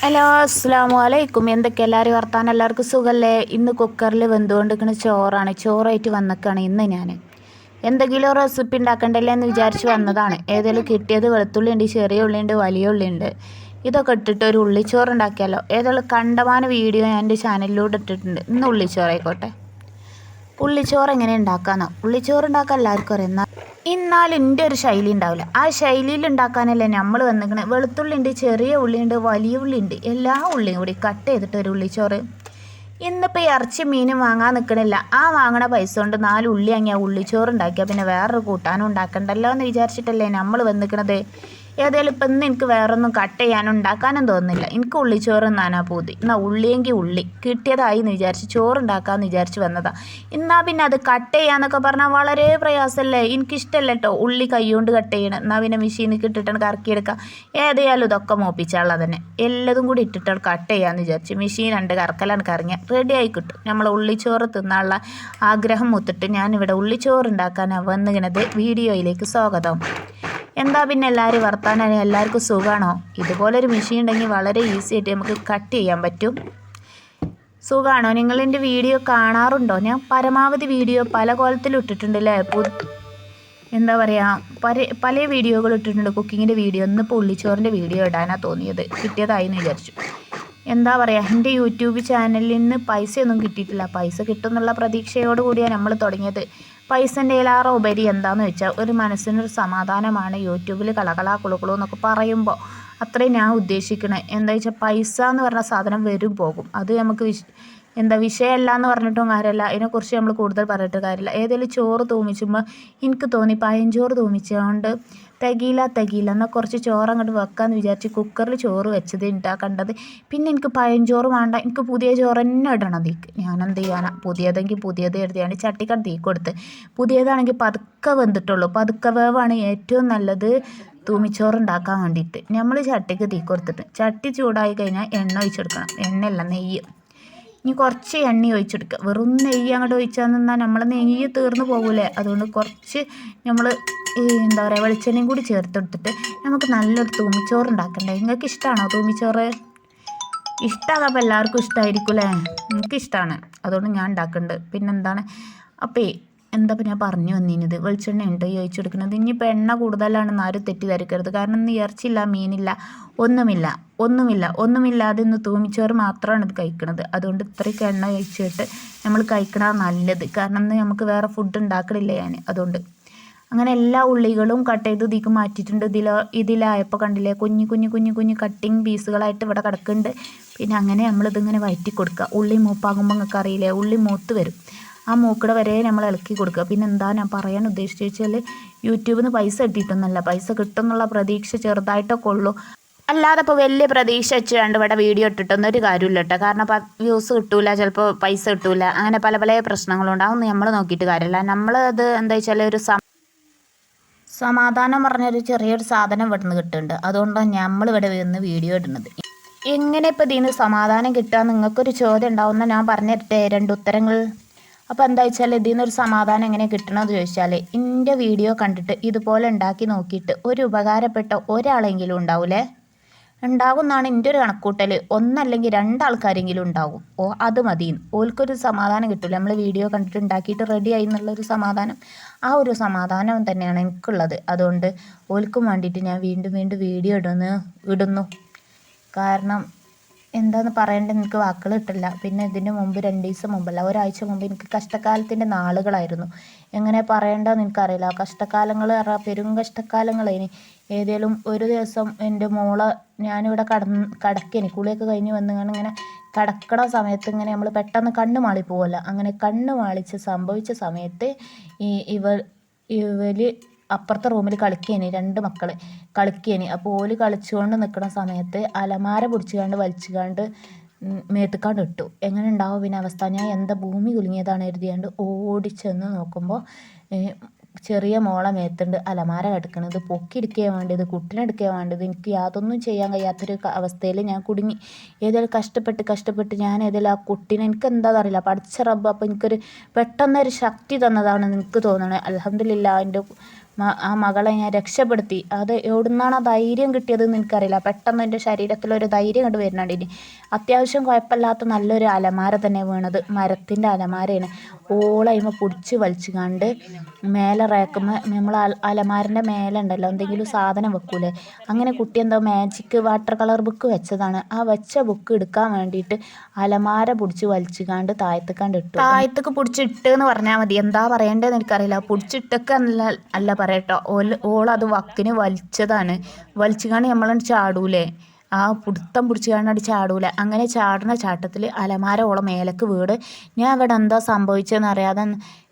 Hello അസ്സാം വലൈക്കും എന്തൊക്കെ? എല്ലാവരും വർത്താനം? എല്ലാവർക്കും സുഖമല്ലേ ഇന്ന് കുക്കറിൽ വെന്തുകൊണ്ടിരിക്കുന്ന ചോറാണ്. ചോറായിട്ട് വന്നേക്കാണ് ഇന്ന് ഞാൻ എന്തെങ്കിലും റെസിപ്പി ഉണ്ടാക്കണ്ടല്ലേ എന്ന് വിചാരിച്ച് വന്നതാണ്. ഏതെങ്കിലും കിട്ടിയത് വെളുത്തുള്ളി ഉണ്ട് ചെറിയ ഉള്ളി ഉണ്ട് വലിയ ഉള്ളി ഉണ്ട് ഇതൊക്കെ ഇട്ടിട്ട് ഒരു ഉള്ളിച്ചോറ് ഉണ്ടാക്കിയാലോ? ഏതെങ്കിലും കണ്ടമാന വീഡിയോ ഞാൻ എന്റെ ചാനലിലൂടെ ഇട്ടിട്ടുണ്ട്. ഇന്ന് ഉള്ളിച്ചോറായിക്കോട്ടെ. ഉള്ളിച്ചോറ് എങ്ങനെ ഉണ്ടാക്കാന്നോ? ഉള്ളിച്ചോറ് ഉണ്ടാക്കാൻ എല്ലാവർക്കും അറിയാം. എന്നാൽ എന്നാലും എന്റെ ഒരു ശൈലി ഉണ്ടാവില്ല. ആ ശൈലിയിൽ ഉണ്ടാക്കാനല്ലേ നമ്മൾ വന്നിക്കണേ. വെളുത്തുള്ളി ഉണ്ട് ചെറിയ ഉള്ളിയുണ്ട് വലിയ ഉള്ളി ഉണ്ട് എല്ലാ ഉള്ളിയും കൂടി കട്ട് ചെയ്തിട്ട് ഒരു ഉള്ളിച്ചോറ്. ഇന്നിപ്പോൾ ഇറച്ചി മീനും വാങ്ങാൻ നിൽക്കണില്ല ആ വാങ്ങണ പൈസ കൊണ്ട് നാല് ഉള്ളി അങ്ങ് ഉള്ളിച്ചോറ് ഉണ്ടാക്കിയാൽ പിന്നെ വേറൊരു കൂട്ടാനും ഉണ്ടാക്കണ്ടല്ലോ എന്ന് വിചാരിച്ചിട്ടല്ലേ നമ്മൾ വന്നിക്കണത്. ഏതായാലും ഇപ്പം ഇന്ന് എനിക്ക് വേറൊന്നും കട്ട് ചെയ്യാനും ഉണ്ടാക്കാനും തോന്നുന്നില്ല. എനിക്ക് ഉള്ളിച്ചോറ് നാനാ പൂതി. എന്നാൽ ഉള്ളിയെങ്കിൽ ഉള്ളി. കിട്ടിയതായി എന്ന് വിചാരിച്ച് ചോറ് ഉണ്ടാക്കാമെന്ന് വിചാരിച്ച് വന്നതാ. എന്നാൽ പിന്നെ അത് കട്ട് ചെയ്യാന്നൊക്കെ പറഞ്ഞാൽ വളരെ പ്രയാസമല്ലേ എനിക്കിഷ്ടമല്ല കേട്ടോ ഉള്ളി കൈകൊണ്ട് കട്ട് ചെയ്യണം. എന്നാൽ പിന്നെ മെഷീനിൽ ഇട്ടിട്ടാണ് കറക്കിയെടുക്കാം. ഏതായാലും ഇതൊക്കെ മോപ്പിച്ചാളാ തന്നെ എല്ലതും കൂടി ഇട്ടിട്ടാണ് കട്ട് ചെയ്യാമെന്ന് വിചാരിച്ച് മെഷീൻ രണ്ട് കറക്കലാണ് കറങ്ങിയ. റെഡി ആയി കിട്ടും. നമ്മൾ ഉള്ളിച്ചോറ് തിന്നാനുള്ള ആഗ്രഹം മുത്തിട്ട് ഞാനിവിടെ ഉള്ളിച്ചോറ് ഉണ്ടാക്കാനാണ് വന്നിങ്ങനത് വീഡിയോയിലേക്ക് സ്വാഗതം. എന്താ പിന്നെ എല്ലാവരും വർത്താനം? എല്ലാവർക്കും സുഖമാണോ ഇതുപോലൊരു മെഷീൻ ഉണ്ടെങ്കിൽ വളരെ ഈസി ആയിട്ട് നമുക്ക് കട്ട് ചെയ്യാൻ പറ്റും. സുഖമാണോ നിങ്ങൾ എന്റെ വീഡിയോ കാണാറുണ്ടോ? ഞാൻ പരമാവധി വീഡിയോ പല കോലത്തിൽ ഇട്ടിട്ടുണ്ട് അല്ലേ എന്താ പറയുക പല പല വീഡിയോകൾ ഇട്ടിട്ടുണ്ട്. കുക്കിങ്ങിന്റെ വീഡിയോ ഇന്നിപ്പോൾ ഉള്ളിച്ചോറിന്റെ വീഡിയോ ഇടാനാണ് തോന്നിയത്. കിട്ടിയതായി എന്ന് വിചാരിച്ചു. എന്താ പറയുക എന്റെ യൂട്യൂബ് ചാനലിൽ നിന്ന് പൈസയൊന്നും കിട്ടിയിട്ടില്ല. പൈസ കിട്ടും എന്നുള്ള പ്രതീക്ഷയോട് കൂടിയാണ് നമ്മൾ തുടങ്ങിയത്. പൈസന്റെ ഏലാറ ഉപരി എന്താണെന്ന് വെച്ചാൽ ഒരു മനസ്സിനൊരു സമാധാനമാണ് യൂട്യൂബിൽ കളകളാ കുളുകുളു എന്നൊക്കെ പറയുമ്പോൾ. അത്രയും ഞാൻ ഉദ്ദേശിക്കണേ. എന്താ വെച്ചാൽ പൈസ എന്ന് പറഞ്ഞ സാധനം വരും പോകും. അത് നമുക്ക് വിഷ എന്താ വിഷയമല്ല എന്ന് പറഞ്ഞിട്ടും കാര്യമല്ല. അതിനെക്കുറിച്ച് നമ്മൾ കൂടുതൽ പറഞ്ഞിട്ട് കാര്യമില്ല. ഏതെങ്കിലും ചോറ് തൂമിച്ചുമ്പോൾ എനിക്ക് തോന്നി പയഞ്ചോറ് തൂമിച്ചുകൊണ്ട് തികയില്ല തികയില്ല. എന്നാൽ കുറച്ച് ചോറ് അങ്ങോട്ട് വെക്കാമെന്ന് വിചാരിച്ച് കുക്കറിൽ ചോറ് വെച്ചത് ഉണ്ടാ കണ്ടത്. പിന്നെ എനിക്ക് പഴഞ്ചോറ് വേണ്ട. എനിക്ക് പുതിയ ചോറ് തന്നെ ഇടണം തീക്ക് ഞാൻ എന്ത് ചെയ്യാനാ? പുതിയതെങ്കിൽ പുതിയത് എഴുതിയാണ് ചട്ടിക്കട തീ കൊടുത്ത്. പുതിയതാണെങ്കിൽ പതുക്കെ വെന്തിട്ടുള്ളൂ. പതുക്കെ വേവാണ് ഏറ്റവും നല്ലത് തൂമിച്ചോറ് ഉണ്ടാക്കാൻ വേണ്ടിയിട്ട്. നമ്മൾ ചട്ടിക്ക് തീ കൊടുത്തിട്ട്. ചട്ടി ചൂടായി കഴിഞ്ഞാൽ എണ്ണ ഒഴിച്ചെടുക്കണം. എണ്ണയല്ല നെയ്യ്. ഇനി കുറച്ച് എണ്ണ ഒഴിച്ചെടുക്കുക. വെറും നെയ്യ് അങ്ങോട്ട് ഒഴിച്ചാൽ നിന്നാൽ നമ്മൾ നെയ്യ് തീർന്നു പോകൂലേ? അതുകൊണ്ട് കുറച്ച് നമ്മൾ ഈ എന്താ പറയുക വെളിച്ചെണ്ണയും കൂടി ചേർത്തെടുത്തിട്ട് നമുക്ക് നല്ലൊരു തൂമിച്ചോറ് ഉണ്ടാക്കണ്ടേ? നിങ്ങൾക്ക് ഇഷ്ടമാണോ തൂമിച്ചോറ് ഇഷ്ടമാകുമ്പോൾ എല്ലാവർക്കും ഇഷ്ടമായിരിക്കും അല്ലേ എനിക്കിഷ്ടമാണ് അതുകൊണ്ട് ഞാൻ ഉണ്ടാക്കുന്നുണ്ട് പിന്നെന്താണ്? അപ്പേ എന്താ ഇപ്പം ഞാൻ പറഞ്ഞു വന്നിരുന്നത്? വെളിച്ചെണ്ണ ഉണ്ട് ചോദിച്ചു കൊടുക്കുന്നത്? ഇനിയിപ്പോൾ എണ്ണ കൂടുതലാണെന്ന് ആരും തെറ്റിദ്ധരിക്കരുത്. കാരണം ഇന്ന് ഇറച്ചില്ല മീനില്ല ഒന്നുമില്ല ഒന്നുമില്ല ഒന്നുമില്ലാതെ ഇന്ന് തൂമിച്ചോറ് മാത്രമാണ് ഇത് കഴിക്കുന്നത് അതുകൊണ്ട് ഇത്രയ്ക്ക് എണ്ണ കഴിച്ചിട്ട് നമ്മൾ കഴിക്കണ നല്ലത്. കാരണം ഇന്ന് നമുക്ക് വേറെ ഫുഡ് ഉണ്ടാക്കണില്ല ഞാൻ അതുകൊണ്ട് അങ്ങനെ എല്ലാ ഉള്ളികളും കട്ട് ചെയ്ത് ഇതിലേക്ക് മാറ്റിയിട്ടുണ്ട്. ഇതിൽ ഇതിലായപ്പോൾ കണ്ടില്ലേ? കുഞ്ഞു കുഞ്ഞു കുഞ്ഞു കുഞ്ഞു കട്ടിങ് പീസുകളായിട്ട് ഇവിടെ കിടക്കുന്നുണ്ട്. പിന്നെ അങ്ങനെ നമ്മളിതിങ്ങനെ വയറ്റി കൊടുക്കുക. ഉള്ളി മൂപ്പാകുമ്പോൾ നിങ്ങൾക്ക് അറിയില്ലേ? ഉള്ളി മൂത്ത് വരും. ആ മൂക്കട വരെ നമ്മൾ ഇളക്കി കൊടുക്കുക. പിന്നെ എന്താ ഞാൻ പറയാൻ ഉദ്ദേശിച്ചു വെച്ചാൽ യൂട്യൂബിൽ നിന്ന് പൈസ കിട്ടിയിട്ടൊന്നുമല്ല പൈസ കിട്ടും എന്നുള്ള പ്രതീക്ഷ ചെറുതായിട്ടൊക്കെ ഉള്ളൂ. അല്ലാതെ ഇപ്പോൾ വലിയ പ്രതീക്ഷ വെച്ചുകൊണ്ട് ഇവിടെ വീഡിയോ ഇട്ടിട്ടൊന്നും ഒരു കാര്യമില്ല കേട്ടോ. കാരണം വ്യൂസ് കിട്ടൂല ചിലപ്പോൾ പൈസ കിട്ടൂല. അങ്ങനെ പല പല പ്രശ്നങ്ങളുണ്ട്. അതൊന്നും നമ്മൾ നോക്കിയിട്ട് കാര്യമില്ല. നമ്മളത് എന്താ വെച്ചാൽ ഒരു സമാധാനം പറഞ്ഞൊരു ചെറിയൊരു സാധനം ഇവിടുന്ന് കിട്ടുന്നുണ്ട്. അതുകൊണ്ടാണ് നമ്മൾ ഇവിടെ വന്ന് വീഡിയോ ഇടുന്നത്. എങ്ങനെ ഇപ്പോൾ ഇതിന് സമാധാനം കിട്ടുക? നിങ്ങൾക്കൊരു ചോദ്യം ഉണ്ടാവുന്ന ഞാൻ പറഞ്ഞിട്ടേ രണ്ട് ഉത്തരങ്ങൾ. അപ്പോൾ എന്താ വെച്ചാൽ ഇതിൽ നിന്നൊരു സമാധാനം എങ്ങനെ കിട്ടണമെന്ന് ചോദിച്ചാൽ എന്റെ വീഡിയോ കണ്ടിട്ട് ഇതുപോലെ ഉണ്ടാക്കി നോക്കിയിട്ട് ഒരു ഉപകാരപ്പെട്ട ഒരാളെങ്കിലും ഉണ്ടാവൂലേ? ഉണ്ടാകും എന്നാണ് എന്റെ ഒരു കണക്കൂട്ടൽ ഒന്നല്ലെങ്കിൽ രണ്ടാൾക്കാരെങ്കിലും ഉണ്ടാകും. ഓ അത് മതി ഓൽക്കൊരു സമാധാനം കിട്ടില്ല നമ്മൾ വീഡിയോ കണ്ടിട്ട് ഉണ്ടാക്കിയിട്ട് റെഡി ആയി എന്നുള്ളൊരു സമാധാനം. ആ ഒരു സമാധാനം തന്നെയാണ് എനിക്കുള്ളത്. അതുകൊണ്ട് ഓൽക്കും വേണ്ടിയിട്ട് ഞാൻ വീണ്ടും വീണ്ടും വീഡിയോ ഇടുന്നു ഇടുന്നു. കാരണം എന്താന്ന് പറയേണ്ടത് എനിക്ക് വാക്കുകൾ കിട്ടില്ല. പിന്നെ ഇതിന് മുമ്പ് രണ്ട് ദിവസം മുമ്പല്ല ഒരാഴ്ച മുമ്പ് എനിക്ക് കഷ്ടകാലത്തിന്റെ നാളുകളായിരുന്നു. എങ്ങനെ പറയേണ്ടതെന്ന് എനിക്കറിയില്ല കഷ്ടകാലങ്ങൾ പറഞ്ഞാൽ പെരും കഷ്ടകാലങ്ങളേനി ഏതേലും ഒരു ദിവസം എന്റെ മോളെ ഞാനിവിടെ കടന്ന് കടക്കേനി. കുളിയൊക്കെ കഴിഞ്ഞ് വന്ന് ഇങ്ങനെ കടക്കണ സമയത്ത് ഇങ്ങനെ നമ്മൾ പെട്ടെന്ന് കണ്ണ് മാളി പോവല്ല. അങ്ങനെ കണ്ണ് മാളിച്ച് സംഭവിച്ച സമയത്ത് ഈ ഇവ ഇവർ അപ്പുറത്തെ റൂമിൽ കളിക്കേനി രണ്ട് മക്കൾ കളിക്കേനി. അപ്പോൾ ഓൽ കളിച്ചുകൊണ്ട് നിൽക്കുന്ന സമയത്ത് അലമാര പിടിച്ചുകൊണ്ട് വലിച്ചുകൊണ്ട് മേത്തുക്കാണ്ട് ഇട്ടു. എങ്ങനെ ഉണ്ടാവും പിന്നെ അവസ്ഥ? ഞാൻ എന്താ ഭൂമി കുലുങ്ങിയതാണ് എഴുതിയാണ്ട് ഓടിച്ചെന്ന് നോക്കുമ്പോൾ ചെറിയ മോളെ മേത്തുണ്ട് അലമാര കിടക്കണത്. പൊക്കിയെടുക്കുകയാണ് വേണ്ടത് കുട്ടിനെടുക്കുകയാണ് വേണ്ടത്. എനിക്ക് യാതൊന്നും ചെയ്യാൻ കഴിയാത്തൊരു അവസ്ഥയിൽ ഞാൻ കുടുങ്ങി. ഏതായാലും കഷ്ടപ്പെട്ട് കഷ്ടപ്പെട്ട് ഞാൻ ഏതായാലും ആ കുട്ടീനെ എനിക്ക് എന്താണെന്ന് അറിയില്ല പഠിച്ച റബ്ബ് അപ്പോൾ എനിക്കൊരു പെട്ടെന്നൊരു ശക്തി തന്നതാണ് എനിക്ക് തോന്നണത് അലഹമില്ല എന്റെ ആ മകളെ ഞാൻ രക്ഷപ്പെടുത്തി. അത് എവിടുന്നാണ് ആ ധൈര്യം കിട്ടിയതെന്ന് എനിക്കറിയില്ല. പെട്ടെന്ന് എന്റെ ശരീരത്തിലൊരു ധൈര്യം കണ്ട് വരുന്നുണ്ട് അത്യാവശ്യം കുഴപ്പമില്ലാത്ത നല്ലൊരു അലമാര തന്നെ വീണത്. മരത്തിന്റെ അലമാരയാണ്. ഓളയിമ പിടിച്ച് വലിച്ചു കണ്ട് മേലെ റേക്കുമ്പോൾ നമ്മൾ അലമാരന്റെ മേലെ ഉണ്ടല്ലോ എന്തെങ്കിലും സാധനം വെക്കൂലേ. അങ്ങനെ കുട്ടി എന്തോ മാജിക് വാട്ടർ കളർ ബുക്ക് വെച്ചതാണ്. ആ വെച്ച ബുക്ക് എടുക്കാൻ വേണ്ടിയിട്ട് അലമാര പിടിച്ച് വലിച്ചു കണ്ട് താഴത്തേക്കാണ്ട് ഇട്ടു താഴത്തേക്ക് പിടിച്ചിട്ട് എന്ന് പറഞ്ഞാൽ മതി. എന്താ പറയേണ്ടതെന്ന് എനിക്കറിയില്ല. പിടിച്ചിട്ടൊക്കെ അല്ല അല്ല പറയട്ടോ. ഓൾ ഓളത് വക്കിന് വലിച്ചതാണ്. വലിച്ചുകാണ് നമ്മൾ ചാടൂലേ? ആ പിടുത്തം പിടിച്ച് കാണാണ്ട് ചാടൂല. അങ്ങനെ ചാടുന്ന ചാട്ടത്തിൽ അലമാര ഓളെ മേലക്ക് വീട് ഞാൻ അവിടെ എന്താ സംഭവിച്ചതെന്ന് അറിയാതെ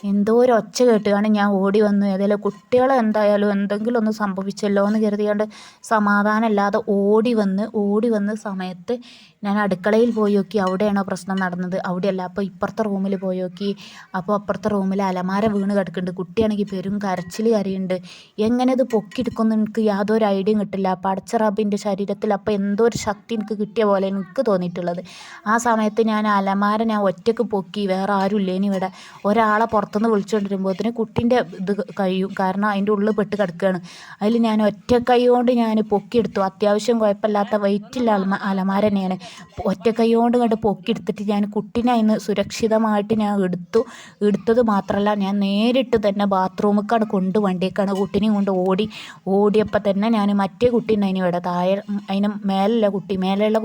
എന്തോ ഒരു ഒച്ച കേട്ടുകയാണ് ഞാൻ ഓടി വന്നു. ഏതായാലും കുട്ടികൾ എന്തായാലും എന്തെങ്കിലും ഒന്ന് സംഭവിച്ചല്ലോ എന്ന് കരുതിയാണ്ട് സമാധാനമില്ലാതെ ഓടി വന്ന് ഓടി വന്ന സമയത്ത് ഞാൻ അടുക്കളയിൽ പോയി നോക്കി അവിടെയാണോ പ്രശ്നം നടന്നത്? അവിടെയല്ല. അപ്പോൾ ഇപ്പുറത്തെ റൂമിൽ പോയി നോക്കി. അപ്പോൾ അപ്പുറത്തെ റൂമിൽ അലമാര വീണ് കിടക്കുന്നുണ്ട്. കുട്ടിയാണെങ്കിൽ പെരും കരച്ചിൽ കരയുണ്ട് എങ്ങനെ ഇത് പൊക്കിയെടുക്കുമെന്ന് എനിക്ക് യാതൊരു ഐഡിയയും കിട്ടില്ല. അപ്പോൾ അടച്ച റബ്ബിന്റെ ശരീരത്തിൽ അപ്പോൾ എന്തോ ഒരു ശക്തി എനിക്ക് കിട്ടിയ പോലെ എനിക്ക് തോന്നിയിട്ടുള്ളത്. ആ സമയത്ത് ഞാൻ അലമാര ഞാൻ ഒറ്റയ്ക്ക് പൊക്കി. വേറെ ആരും ഇല്ലേനി ഇവിടെ. ഒരാളെ പുറത്തുനിന്ന് വിളിച്ചുകൊണ്ടിരുമ്പോഴത്തേന് കുട്ടീന്റെ ഇത് കഴിയും. കാരണം അതിന്റെ ഉള്ളിൽ പെട്ട് കിടക്കുകയാണ്. അതിൽ ഞാൻ ഒറ്റ കൈ കൊണ്ട് ഞാൻ പൊക്കിയെടുത്തു. അത്യാവശ്യം കുഴപ്പമില്ലാത്ത വെയിറ്റുള്ള അലമ അലമാര തന്നെയാണ്. ഒറ്റ കൈ കൊണ്ട് പൊക്കിയെടുത്തിട്ട് ഞാൻ കുട്ടീനെ അതിന് സുരക്ഷിതമായിട്ട് ഞാൻ എടുത്തു. എടുത്തത് മാത്രമല്ല ഞാൻ നേരിട്ട് തന്നെ ബാത്റൂമിലേക്കാണ് കൊണ്ട് വണ്ടിയേക്കാണ് കുട്ടീനെയും കൊണ്ട് ഓടി ഓടിയപ്പോൾ തന്നെ ഞാൻ മറ്റേ കുട്ടീന്റെ അതിന് ഇവിടെ താഴെ അതിന് മേലുള്ള കുട്ടി മേലെയുള്ള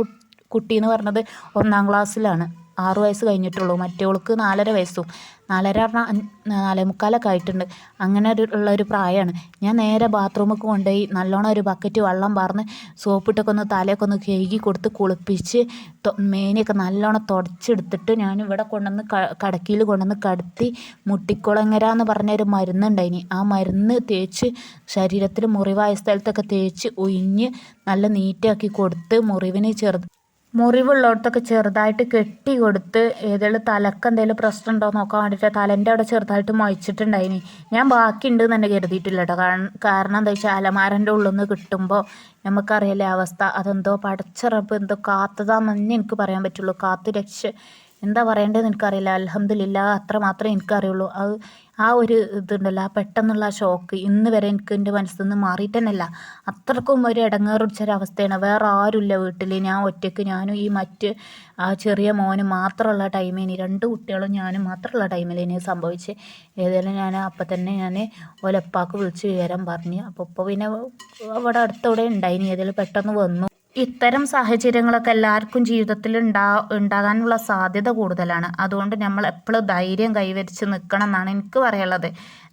കുട്ടി എന്ന് പറഞ്ഞത് ഒന്നാം ക്ലാസ്സിലാണ് ആറു വയസ്സ് കഴിഞ്ഞിട്ടുള്ളൂ. മറ്റേവൾക്ക് നാലര വയസ്സും. നാലര പറഞ്ഞാൽ നാലേ മുക്കാലൊക്കെ ആയിട്ടുണ്ട്. അങ്ങനെ ഒരു ഉള്ള ഒരു പ്രായമാണ് ഞാൻ നേരെ ബാത്റൂമിൽ കൊണ്ടുപോയി നല്ലോണം ഒരു ബക്കറ്റ് വെള്ളം പാർന്ന് സോപ്പിട്ടൊക്കെ ഒന്ന് തലയൊക്കെ ഒന്ന് കഴുകി കൊടുത്ത് കുളിപ്പിച്ച് മേനെയൊക്കെ നല്ലോണം തുടച്ചെടുത്തിട്ട് ഞാൻ ഇവിടെ കൊണ്ടുവന്ന് കടക്കിയിൽ കൊണ്ടുവന്ന് കടത്തി മുട്ടിക്കുളങ്ങര എന്ന് പറഞ്ഞൊരു മരുന്നുണ്ടായിനി ആ മരുന്ന് തേച്ച് ശരീരത്തിൽ മുറിവായ സ്ഥലത്തൊക്കെ തേച്ച് ഉയിഞ്ഞ് നല്ല നീറ്റാക്കി കൊടുത്ത് മുറിവിന് ചെറു മുറിവുള്ളിടത്തൊക്കെ ചെറുതായിട്ട് കെട്ടി കൊടുത്ത് ഏതെങ്കിലും തലക്ക് എന്തെങ്കിലും പ്രശ്നം ഉണ്ടോ നോക്കാൻ വേണ്ടിയിട്ട് തലന്റെ അവിടെ ചെറുതായിട്ട് മൊയച്ചിട്ടുണ്ടായിനി ഞാൻ ബാക്കിയുണ്ട് എന്ന് തന്നെ കരുതിയിട്ടില്ല കേട്ടോ കാരണം കാരണം എന്താ വെച്ചാൽ അലമാരന്റെ ഉള്ളിൽ നിന്ന് കിട്ടുമ്പോൾ നമുക്കറിയാലേ അവസ്ഥ. അതെന്തോ പടച്ചിറപ്പ് എന്തോ കാത്തതാണെന്ന് എനിക്ക് പറയാൻ പറ്റുള്ളൂ. കാത്തു രക്ഷ എന്താ പറയേണ്ടതെന്ന് എനിക്കറിയില്ല. അലഹമില്ല അത്ര മാത്രമേ എനിക്കറിയുള്ളൂ. അത് ആ ഒരു ഇതുണ്ടല്ലോ ആ പെട്ടെന്നുള്ള ആ ഷോക്ക് ഇന്ന് വരെ എനിക്ക് എന്റെ മനസ്സിൽ നിന്ന് മാറിയിട്ട് തന്നെയല്ല. അത്രക്കും ഒരു ഇടങ്ങേറിച്ചൊരവസ്ഥയാണ് വേറെ ആരുമില്ല വീട്ടിൽ ഞാൻ ഒറ്റയ്ക്ക് ഞാനും ഈ മറ്റ് ആ ചെറിയ മോന് മാത്രമുള്ള ടൈമിന് രണ്ട് കുട്ടികളും ഞാനും മാത്രമുള്ള ടൈമിൽ ഇനി സംഭവിച്ച്. ഏതായാലും ഞാൻ അപ്പം തന്നെ ഞാൻ ഒലപ്പാക്ക് വിളിച്ച് വിവരം പറഞ്ഞു. അപ്പോൾ ഇപ്പോൾ പിന്നെ അവിടെ അടുത്തവിടെ ഉണ്ടായിനി. ഏതായാലും പെട്ടെന്ന് വന്നു. ഇത്തരം സാഹചര്യങ്ങളൊക്കെ എല്ലാവർക്കും ജീവിതത്തിൽ ഉണ്ടാ ഉണ്ടാകാനുള്ള സാധ്യത കൂടുതലാണ്. അതുകൊണ്ട് നമ്മൾ എപ്പോഴും ധൈര്യം കൈവരിച്ച് നിൽക്കണം എന്നാണ് എനിക്ക് പറയാനുള്ളത്.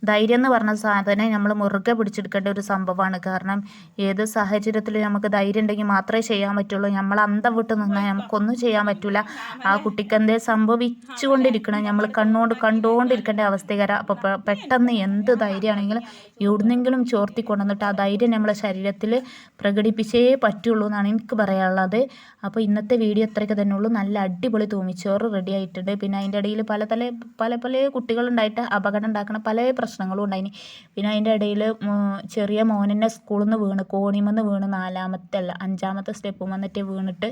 ധൈര്യം എന്ന് പറഞ്ഞ സാധനം നമ്മൾ മുറുകെ പിടിച്ചെടുക്കേണ്ട ഒരു സംഭവമാണ്. കാരണം ഏത് സാഹചര്യത്തിലും നമുക്ക് ധൈര്യം ഉണ്ടെങ്കിൽ മാത്രമേ ചെയ്യാൻ പറ്റുള്ളൂ. നമ്മൾ അന്തം വിട്ട് നിന്നാൽ നമുക്കൊന്നും ചെയ്യാൻ പറ്റില്ല ആ കുട്ടിക്ക് എന്തേ സംഭവിച്ചുകൊണ്ടിരിക്കണം. നമ്മൾ കണ്ണുകൊണ്ട് കണ്ടുകൊണ്ടിരിക്കേണ്ട അവസ്ഥകാരം അപ്പോൾ പെട്ടെന്ന് എന്ത് ധൈര്യമാണെങ്കിലും എവിടുന്നെങ്കിലും ചോർത്തി കൊണ്ടുവന്നിട്ട് ആ ധൈര്യം നമ്മളെ ശരീരത്തിൽ പ്രകടിപ്പിച്ചേ പറ്റുള്ളൂ എന്നാണ് എനിക്ക് പറയാനുള്ളത്. അപ്പോൾ ഇന്നത്തെ വീഡിയോ അത്രയ്ക്ക് തന്നെ ഉള്ളൂ. നല്ല അടിപൊളി തൂമിച്ചോറ് റെഡി ആയിട്ടുണ്ട്. പിന്നെ അതിന്റെ ഇടയിൽ പല പല പല പല കുട്ടികളുണ്ടായിട്ട് അപകടം ഉണ്ടാക്കുന്ന പല പ്രശ്നങ്ങളും ഉണ്ടായിന്. പിന്നെ അതിന്റെ ഇടയിൽ ചെറിയ മോനെന്നെ സ്കൂളിൽ നിന്ന് വീണ് കോണിമെന്ന് വീണ് നാലാമത്തെ അല്ല അഞ്ചാമത്തെ സ്റ്റെപ്പ് വന്നിട്ട് വീണിട്ട്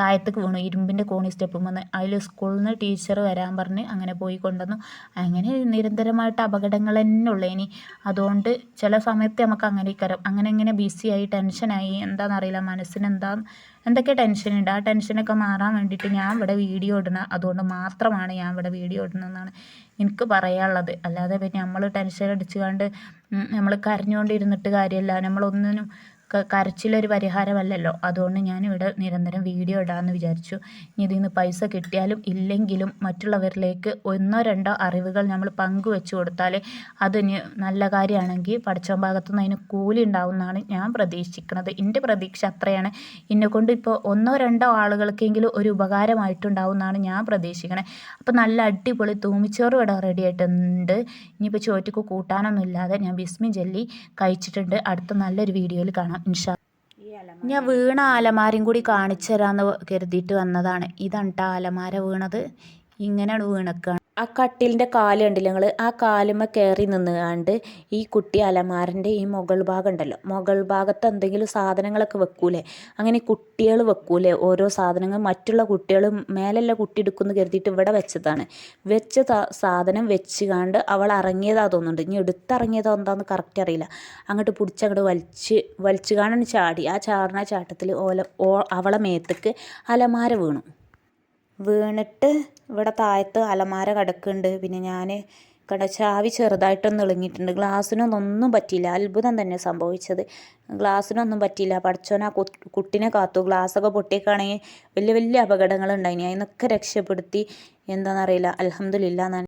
താഴത്തേക്ക് വീണു ഇരുമ്പിന്റെ കോണി സ്റ്റെപ്പ് വന്ന്. അതിൽ സ്കൂളിൽ നിന്ന് ടീച്ചർ വരാൻ പറഞ്ഞ് അങ്ങനെ പോയി കൊണ്ടുവന്നു. അങ്ങനെ നിരന്തരമായിട്ട് അപകടങ്ങൾ തന്നെ ഉള്ളു ഇനി അതുകൊണ്ട് ചില സമയത്ത് നമുക്ക് അങ്ങനെ ഇക്കരം അങ്ങനെ ഇങ്ങനെ ബിസിയായി ടെൻഷനായി എന്താണെന്നറിയില്ല മനസ്സിന് എന്താ? എന്തൊക്കെ ടെൻഷനുണ്ട് ആ ടെൻഷനൊക്കെ മാറാൻ വേണ്ടിയിട്ട് ഞാൻ ഇവിടെ വീഡിയോ ഇടണം അതുകൊണ്ട് മാത്രമാണ് ഞാൻ ഇവിടെ വീഡിയോ ഇടണമെന്നാണ് എനിക്ക് പറയാനുള്ളത്. അല്ലാതെ പിന്നെ നമ്മൾ ടെൻഷൻ അടിച്ചുകൊണ്ട് നമ്മൾ കരഞ്ഞുകൊണ്ടിരുന്നിട്ട് കാര്യമില്ല. നമ്മളൊന്നിനും കരച്ചിലൊരു പരിഹാരമല്ലല്ലോ. അതുകൊണ്ട് ഞാനിവിടെ നിരന്തരം വീഡിയോ ഇടാമെന്ന് വിചാരിച്ചു. ഇനി ഇതിൽ നിന്ന് പൈസ കിട്ടിയാലും ഇല്ലെങ്കിലും മറ്റുള്ളവരിലേക്ക് ഒന്നോ രണ്ടോ അറിവുകൾ നമ്മൾ പങ്കുവെച്ച് കൊടുത്താൽ അതിന് നല്ല കാര്യമാണെങ്കിൽ പഠിച്ച ഭാഗത്തുനിന്ന് അതിന് കൂലി ഉണ്ടാവുമെന്നാണ് ഞാൻ പ്രതീക്ഷിക്കുന്നത്. എന്റെ പ്രതീക്ഷ അത്രയാണ്. എന്നെ കൊണ്ട് ഇപ്പോൾ ഒന്നോ രണ്ടോ ആളുകൾക്കെങ്കിലും ഒരു ഉപകാരമായിട്ടുണ്ടാവും എന്നാണ് ഞാൻ പ്രതീക്ഷിക്കുന്നത് അപ്പോൾ നല്ല അടിപൊളി തൂമിച്ചോറ് ഇവിടെ റെഡി ആയിട്ടുണ്ട്. ഇനിയിപ്പോൾ ചോറ്റക്ക് കൂട്ടാനൊന്നും ഇല്ലാതെ ഞാൻ ബിസ്മി ജെല്ലി കഴിച്ചിട്ടുണ്ട്. അടുത്ത നല്ലൊരു വീഡിയോയിൽ കാണാം. ഇൻഷാ ഞാൻ വീണ ആലമാരയും കൂടി കാണിച്ചു തരാമെന്ന് കരുതിയിട്ട് വന്നതാണ്. ഇതാണ് ട്ടോ ആലമാര വീണത്. ഇങ്ങനെയാണ് വീണക്കാണ്. ആ കട്ടിലിന്റെ കാൽ കണ്ടില്ല? നിങ്ങൾ ആ കാലുമ്മ കയറി നിന്നുകൊണ്ട് ഈ കുട്ടി അലമാരന്റെ ഈ മുകൾ ഭാഗം ഉണ്ടല്ലോ. മുകൾ ഭാഗത്ത് എന്തെങ്കിലും സാധനങ്ങളൊക്കെ വെക്കൂലേ? അങ്ങനെ കുട്ടികൾ വെക്കൂലേ? ഓരോ സാധനങ്ങൾ മറ്റുള്ള കുട്ടികൾ മേലെല്ലാം കുട്ടി എടുക്കുമെന്ന് കരുതിയിട്ട് ഇവിടെ വെച്ചതാണ്. വെച്ച സാധനം വെച്ച് കണ്ട് അവൾ ഇറങ്ങിയതാ തോന്നുന്നുണ്ട്. ഇനി എടുത്തിറങ്ങിയതോ എന്താന്ന് കറക്റ്റ് അറിയില്ല. അങ്ങോട്ട് പിടിച്ച് അങ്ങോട്ട് വലിച്ച് വലിച്ചു കാണാൻ ചാടി. ആ ചാടുന്ന ചാട്ടത്തിൽ ഓല ഓ അവളെ മേത്തേക്ക് അലമാര വീണു. വീണിട്ട് ഇവിടെ താഴത്ത് അലമാര കിടക്കുന്നുണ്ട്. പിന്നെ ഞാൻ കട ചാവി ചെറുതായിട്ടൊന്ന് ഇളങ്ങിയിട്ടുണ്ട്. ഗ്ലാസ്സിനൊന്നും ഒന്നും പറ്റിയില്ല. അത്ഭുതം തന്നെ സംഭവിച്ചത്. ഗ്ലാസ്സിനൊന്നും പറ്റിയില്ല. പഠിച്ചോൻ ആ കുട്ടിനെ കാത്തു. ഗ്ലാസ്സൊക്കെ പൊട്ടിയൊക്കെയാണെങ്കിൽ വലിയ വലിയ അപകടങ്ങളുണ്ടായിനി. അതിനൊക്കെ രക്ഷപ്പെടുത്തി. എന്താണെന്നറിയില്ല അലഹമില്ല എന്നാണ്